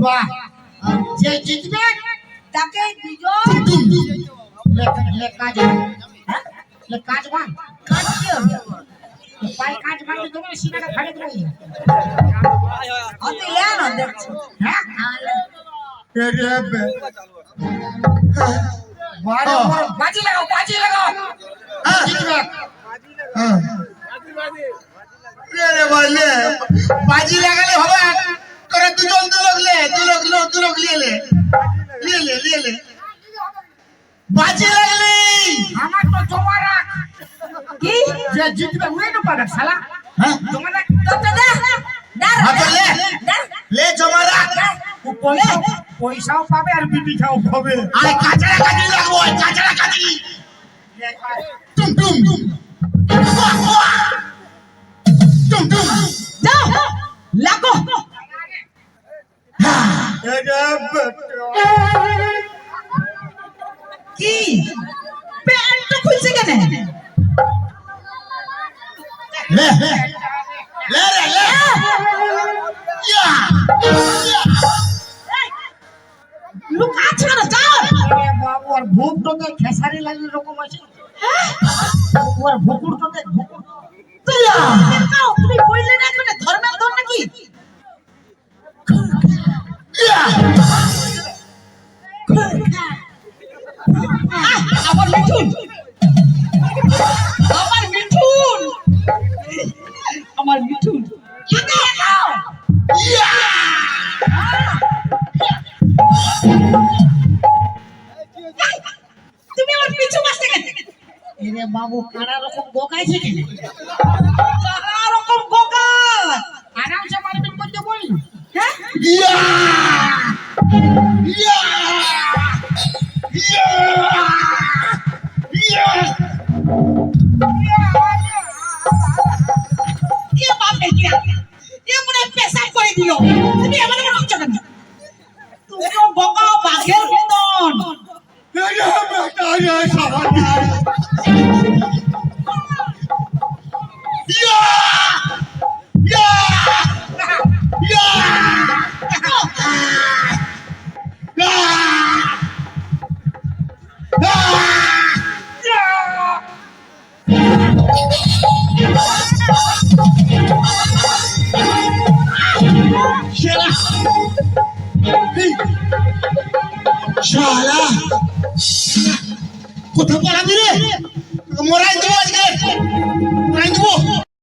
বাহ যে জিতবে তাকে বিজয় লে- লে কাজ হ্যাঁ কাজ বান কাজ পাই কাজ বান দেবো সিনাটা ফাড়ে দেবো। অতি লেন দেখছি হ্যাঁ? রে বে। বারে বারে বাজি লাগাও বাজি লাগাও। জিতবে। রে রে বললে বাজি লাগালে হবে তোরা দুজন দু লোক লে দু লোক লো দু লোক লিয়ে লে লিয়ে লে লিয়ে লে বাজি লাগলি আমার তো জমা রাখ। কি? যে জিতবে ওই না পাবে শালা। হ্যাঁ। জমা রাখ। তো তো দে দাঁড় হ্যাঁ, লে। লে জমা রাখ। ও পয়সাও পাবে আর বিবি খাও পাবে। আয় কাঁচড়া কাঁচড়ি লাগবো আয় কাঁচড়া কাঁচড়ি টুম টুম। কি? প্যান্ট খুলছে কেন? লে লে রে লে। ইয়া। লোক যাও। বাবু আর ভুকটাতে খেসারি লাগলে রকম আছে। ওর ভুকুরটাতে ভুকুর তুই তুমি আমার পিছু মারতে গেলে এরে বাবু কারা রকম বোকাইছে কি কারা রকম গোগাল আরামসে মারবেন বলতে বলি হ্যাঁ ইয়া ইয়া ইয়া ইয়া এ বাপে কি এ মনে পেশাব করে দিল তুমি আমাদের রে বেটা kutu pala mire, kumurai tuwa jike, kumurai.